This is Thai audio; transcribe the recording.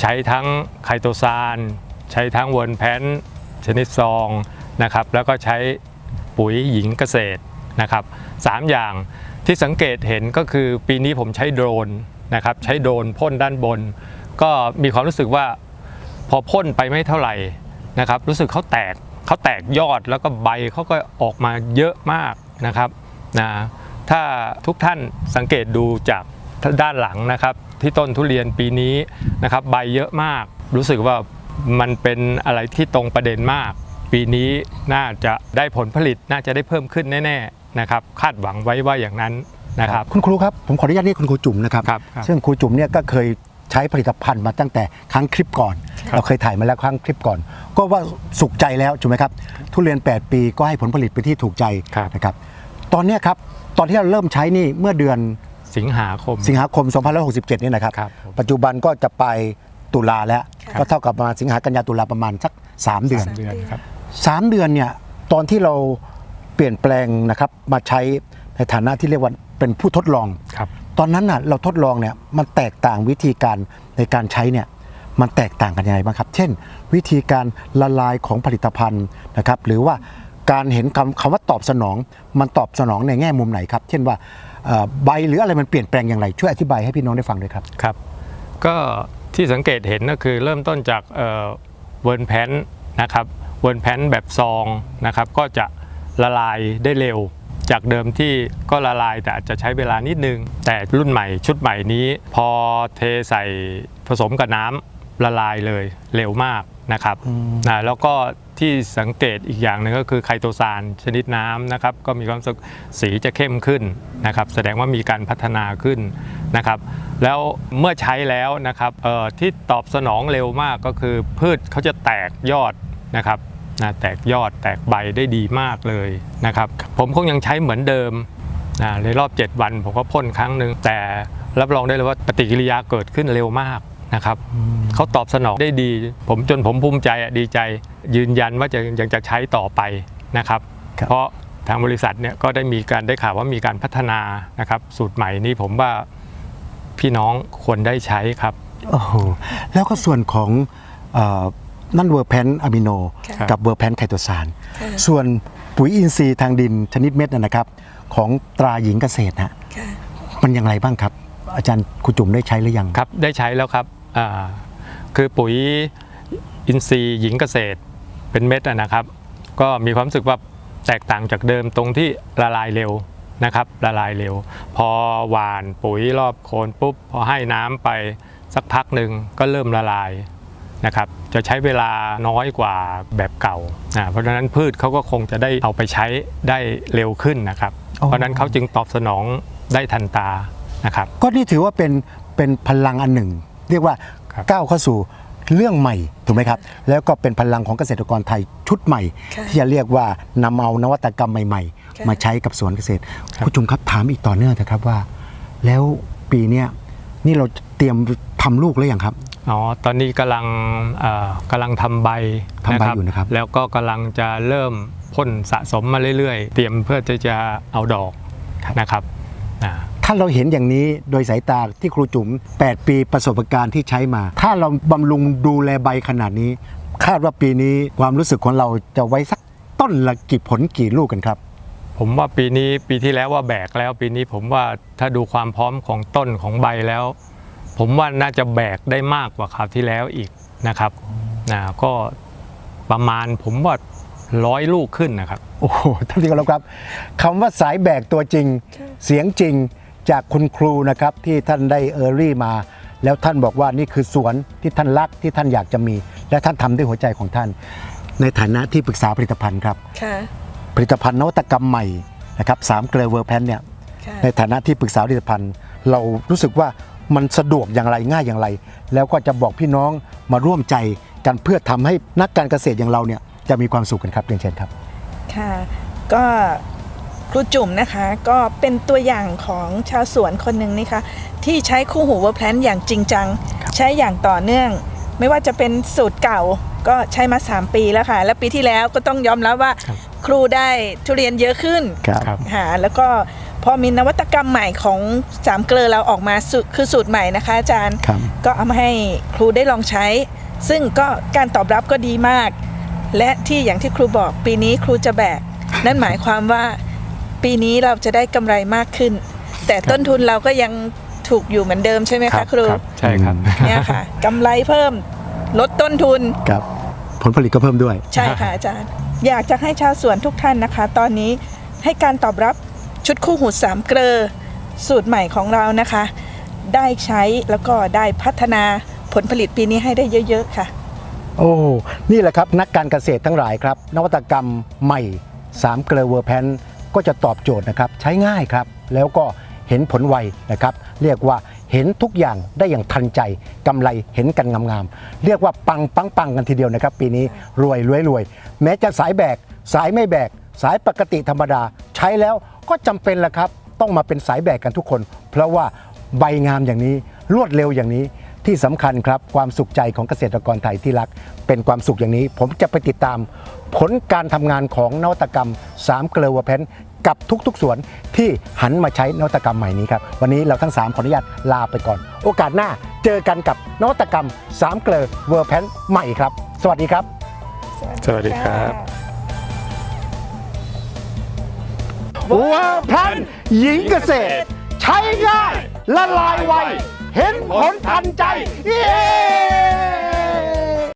ใช้ทั้งไคโตซาน ใช้ทั้งเวิร์นแพนชนิดซองนะครับแล้วก็ใช้ปุ๋ยหญิงเกษตรนะครับสามอย่างที่สังเกตเห็นก็คือปีนี้ผมใช้โดรนนะครับใช้โดรนพ่นด้านบน ก็มีความรู้สึกว่าพอพ่นไปไม่เท่าไหร่นะครับรู้สึกเขาแตกเขาแตกยอดแล้วก็ใบเขาก็ออกมาเยอะมากนะครับนะถ้าทุกท่านสังเกตดูจากด้านหลังนะครับ ที่ต้นทุเรียนปีนี้นะครับใบเยอะมาก รู้สึกว่ามันเป็นอะไรที่ตรงประเด็นมาก ปีนี้น่าจะได้ผลผลิตน่าจะได้เพิ่มขึ้นแน่ๆนะครับคาดหวังไว้ว่าอย่างนั้นนะครับคุณครูครับผมขออนุญาตเรียกคุณครูจุ๋มนะครับครับครับ ซึ่งครูจุ๋มเนี่ยก็เคยใช้ผลิตภัณฑ์มาตั้งแต่ครั้งคลิปก่อน เราเคยถ่ายมาแล้วครั้งคลิปก่อน ก็ว่าสุขใจแล้วถูกไหมครับ ทุเรียน 8 ปีก็ให้ผลผลิตเป็นที่ถูกใจครับ นะครับ ตอนเนี้ยครับตอนที่เราเริ่มใช้นี่เมื่อเดือน สิงหาคม สิงหาคม 2567 นี่นะครับ ครับผมปัจจุบันก็จะไปตุลาแล้วครับก็เท่ากับประมาณสิงหากันยาตุลาประมาณสัก 3 เดือน สาม เดือนครับ 3 เดือนเนี่ยตอนที่เราเปลี่ยนแปลงนะครับมาใช้ในฐานะที่เรียกว่าเป็นผู้ทดลอง ครับ ตอนนั้นน่ะเราทดลองเนี่ยมันแตกต่างวิธีการในการใช้เนี่ยมันแตกต่างกันยังไงบ้างครับ เช่น วิธีการละลายของผลิตภัณฑ์นะครับหรือว่าการเห็นคำคำว่าตอบสนองมันตอบสนองในแง่มุมไหนครับ เช่นว่าเอ่อ ใบหรืออะไรมันเปลี่ยนแปลงอย่างไร ช่วยอธิบายให้พี่น้องได้ฟังด้วยครับครับ ก็ที่สังเกตเห็นก็คือเริ่มต้นจากเวิร์นแพนนะครับเวิร์นแพนแบบซองนะครับก็จะละลายได้เร็ว จากเดิมที่ก็ละลายแต่อาจจะใช้เวลานิดนึง แต่รุ่นใหม่ชุดใหม่นี้ พอเทใส่ผสมกับน้ำละลายเลยเร็วมากนะครับนะแล้วก็ ที่สังเกตอีกอย่างหนึ่งก็คือไคโตซานชนิดน้ำนะครับก็มีความสึกสีจะเข้มขึ้นนะครับแสดงว่ามีการพัฒนาขึ้นนะครับแล้วเมื่อใช้แล้วนะครับเอ่อที่ตอบสนองเร็วมากก็คือพืชเขาจะแตกยอดนะครับนะแตกยอดแตกใบได้ดีมากเลยนะครับผมคงยังใช้เหมือนเดิมนะในรอบ 7 วันผมก็พ่นครั้งหนึ่งแต่รับรองได้เลยว่าปฏิกิริยาเกิดขึ้นเร็วมาก นะครับเขาตอบสนองได้ดี ผมจนผมภูมิใจอะดีใจ ยืนยันว่าจะยังจะใช้ต่อไปนะครับครับ เพราะทางบริษัทเนี่ยก็ได้มีการได้ข่าวว่ามีการพัฒนานะครับ สูตรใหม่นี้ผมว่าพี่น้องควรได้ใช้ครับโอ้โหแล้วก็ส่วนของเออนั่นเวอร์แพนอะมิโนค่ะกับเวอร์แพนไคโตซานส่วนปุ๋ยอินทรีย์ทางดินชนิดเม็ดนะนะครับ ของตราหญิงเกษตรนะค่ะมันอย่างไรบ้างครับ อาจารย์ครูจุ๋มได้ใช้หรือยังครับ ได้ใช้แล้วครับอ่า คือปุ๋ยอินทรีย์หญิงเกษตรเป็นเม็ดอะนะครับ ก็มีความรู้สึกว่าแตกต่างจากเดิมตรงที่ละลายเร็วนะครับละลายเร็ว พอหว่านปุ๋ยรอบโคนปุ๊บพอให้น้ำไปสักพักหนึ่งก็เริ่มละลายนะครับจะใช้เวลาน้อยกว่าแบบเก่านะเพราะฉะนั้นพืชเขาก็คงจะได้เอาไปใช้ได้เร็วขึ้นนะครับอ๋อเพราะฉะนั้นเขาจึงตอบสนองได้ทันตานะครับก็นี่ถือว่าเป็นเป็นพลังอันหนึ่ง เรียกว่าครับก้าวเข้าสู่เรื่องใหม่ถูกไหมครับ แล้วก็เป็นพลังของเกษตรกรไทยชุดใหม่ค่ะที่จะเรียกว่านำเอานวัตกรรมใหม่ค่ะๆมาใช้กับสวนเกษตรคุณจุ๋มครับถามอีกต่อเนื่องนะครับว่า แล้วปีเนี้ยนี่เราเตรียมทำลูกแล้วยังครับอ๋อตอนนี้กำลังเอ่อกำลังทำใบทำใบอยู่นะครับ แล้วก็กำลังจะเริ่มพ่นสะสมมาเรื่อยๆ เตรียมเพื่อที่จะเอาดอกนะครับอ่า ถ้าเราเห็นอย่างนี้โดยสายตาที่ครูจุ๋ม 8 ปีประสบการณ์ที่ใช้มา ถ้าเราบำรุงดูแลใบขนาดนี้ คาดว่าปีนี้ความรู้สึกของเราจะไว้สักต้นละกี่ผลกี่ลูกกันครับ ผมว่าปีนี้ปีที่แล้วว่าแบกแล้ว ปีนี้ผมว่าถ้าดูความพร้อมของต้นของใบแล้ว ผมว่าน่าจะแบกได้มากกว่าคราวที่แล้วอีกนะครับนะก็ประมาณผมว่าร้อยลูกขึ้นนะครับ โอ้โหท่านที่เคารพครับคำว่าสายแบกตัวจริง เสียงจริง จากคุณครูนะครับที่ท่านได้เออรี่มา แล้วท่านบอกว่านี่คือสวนที่ท่านรักที่ท่านอยากจะมี และท่านทำด้วยหัวใจของท่าน ในฐานะที่ปรึกษาผลิตภัณฑ์ครับค่ะผลิตภัณฑ์นวัตกรรมใหม่นะครับสามเกลือเวอร์แพนเนี่ยค่ะในฐานะที่ปรึกษาผลิตภัณฑ์ เรารู้สึกว่ามันสะดวกอย่างไรง่ายอย่างไร แล้วก็จะบอกพี่น้องมาร่วมใจกันเพื่อทำให้นักการเกษตรอย่างเราเนี่ยจะมีความสุขกันครับเรียนเชิญครับค่ะก็ ครูจุ๋มนะคะก็เป็นตัวอย่างของชาวสวนคนหนึ่งนี่ค่ะที่ใช้คู่หูเวอร์แพลนอย่างจริงจัง ใช้อย่างต่อเนื่อง ไม่ว่าจะเป็นสูตรเก่าก็ใช้มา 3 ปีแล้วค่ะ และปีที่แล้วก็ต้องยอมรับว่าครับครูได้ทุเรียนเยอะขึ้นครับครับค่ะแล้วก็พพอมีนวัตกรรมใหม่ของสามเกลือเราออกมาสูตรคือสูตรใหม่นะคะ อาจารย์ครับก็เอามาให้ครูได้ลองใช้ ซึ่งก็การตอบรับก็ดีมาก และที่อย่างที่ครูบอกปีนี้ครูจะแบกนั่นหมายความว่า ปีนี้เราจะได้กำไรมากขึ้น แต่ต้นทุนเราก็ยังถูกอยู่เหมือนเดิมใช่ไหมครัคะบครูครับใช่ครับ เนี่ยค่ะกำไรเพิ่มลดต้นทุน ครับ ผลผลิตก็เพิ่มด้วย ใช่ค่ะอาจารย์ อยากจะให้ชาวสวนทุกท่านนะคะ ตอนนี้ให้การตอบรับชุดคู่หูสามเกลอสูตรใหม่ของเรานะคะ ได้ใช้แล้วก็ได้พัฒนาผลผลิตปีนี้ให้ได้เยอะ ๆ ค่ะ โอ้ นี่แหละครับนักการเกษตรทั้งหลายครับ นวัตกรรมใหม่3เกลอเวอร์แพน ก็จะตอบโจทย์นะครับใช้ง่ายครับ แล้วก็เห็นผลไวนะครับ เรียกว่าเห็นทุกอย่างได้อย่างทันใจกำไรเห็นกันงามๆเรียกว่าปังปังปังกันทีเดียวนะครับ ปีนี้รวยรวยรวยแม้จะสายแบก สายไม่แบก สายปกติธรรมดา ใช้แล้วก็จำเป็นแหละครับ ต้องมาเป็นสายแบกกันทุกคน เพราะว่าใบงามอย่างนี้รวดเร็วอย่างนี้ ที่สำคัญครับความสุขใจของเกษตรกรไทยที่รัก เป็นความสุขอย่างนี้ ผมจะไปติดตาม ผลการทำงานของนวัตกรรม3เกลือวแพนกับทุกๆสวนที่หันมาใช้นวัตกรรมใหม่นี้ครับ วันนี้เราทั้ง 3 ขออนุญาตลาไปก่อน โอกาสหน้าเจอกันกับนวัตกรรม 3 เกลือเวอร์แพนใหม่ครับ สวัสดีครับ สวัสดีครับเวอร์แพนหญิงเกษตร ใช้ง่ายละลายไว เห็นผลทันใจ เย้